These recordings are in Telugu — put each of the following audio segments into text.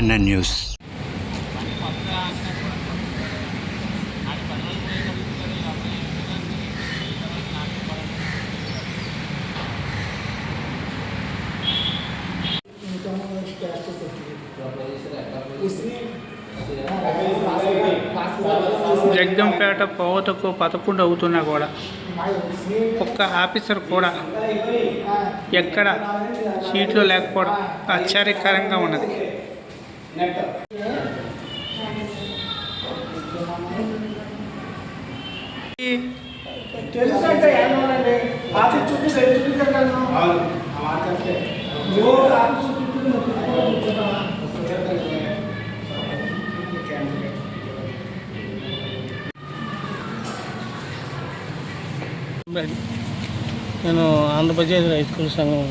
NN news. జగ్గంపేట పోవతకు పదకొండు అవుతున్నా కూడా. ఒక్క ఆఫీసర్ కూడా ఎక్కడ సీట్లు లేకపోవడం ఆశ్చర్యకరంగా ఉన్నది. చుట్టూ రోజు ఆఫీస్ చుట్టూ కూర్చున్నావా? నేను ఆంధ్రప్రదేశ్ రైతుల సంఘం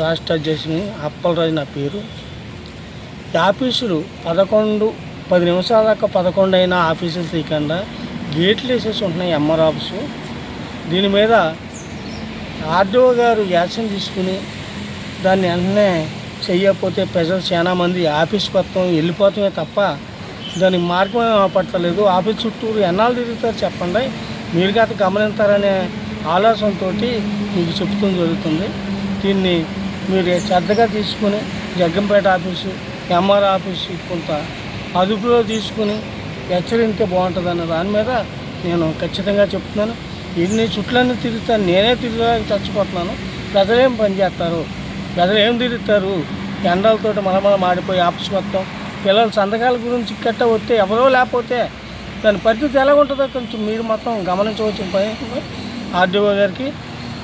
రాష్ట్ర అధ్యక్షుని అప్పలరాజు నా పేరు. ఆఫీసులు పదకొండు పది నిమిషాల దాకా పదకొండు అయినా ఆఫీసులు తీయకుండా గేట్లు వేసేసి ఉంటున్నాయి ఎంఆర్ ఆఫీసు. దీని మీద ఆర్డీఓ గారు యాక్షన్ తీసుకుని దాన్ని వెంటనే చేయకపోతే ప్రజలు చాలా మంది ఆఫీస్కి వస్తాం వెళ్ళిపోతామే తప్ప దానికి మార్గం ఏం పడతలేదు ఆఫీస్ చుట్టూరు ఎన్నాళ్ళు తిరుగుతారు చెప్పండి. మీరు గత గమనిస్తారనే ఆలోచనతో మీకు చెప్తుంది జరుగుతుంది. దీన్ని మీరు శ్రద్ధగా తీసుకుని జగ్గంపేట ఆఫీసు ఎంఆర్ ఆఫీసు కొంత అదుపులో తీసుకుని హెచ్చరిస్తే బాగుంటుంది దాని మీద నేను ఖచ్చితంగా చెప్తున్నాను. ఇన్ని చుట్లన్నీ తిరుగుతాను నేనే తిరగడానికి చచ్చిపోతున్నాను. ప్రజలేం పని చేస్తారు? ప్రజలు ఏం తిరుగుతారు? ఎండలతోటి మలమల మాడిపోయి ఆఫీస్కి వస్తాం. పిల్లల సంతకాల గురించి కట్ట వస్తే ఎవరో లేకపోతే దాని పరిస్థితి ఎలా ఉంటుందో కొంచెం మీరు మొత్తం గమనించవచ్చు పని ఆర్డీఓ గారికి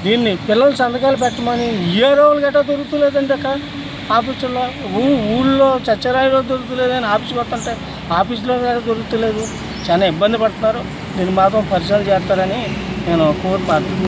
దీన్ని పిల్లల సంతకాలు పెట్టమని ఏ రోజులు గట్టా దొరుకుతులేదండి అక్కడ ఆఫీసులో ఊ ఊళ్ళో చచ్చరాయిలో దొరుకుతలేదని ఆఫీస్కి వస్తుంటే ఆఫీసులో కూడా దొరుకుతలేదు. చాలా ఇబ్బంది పడుతున్నారు. దీన్ని మాత్రం పరిశీలన చేస్తారని నేను కోరుతున్నాను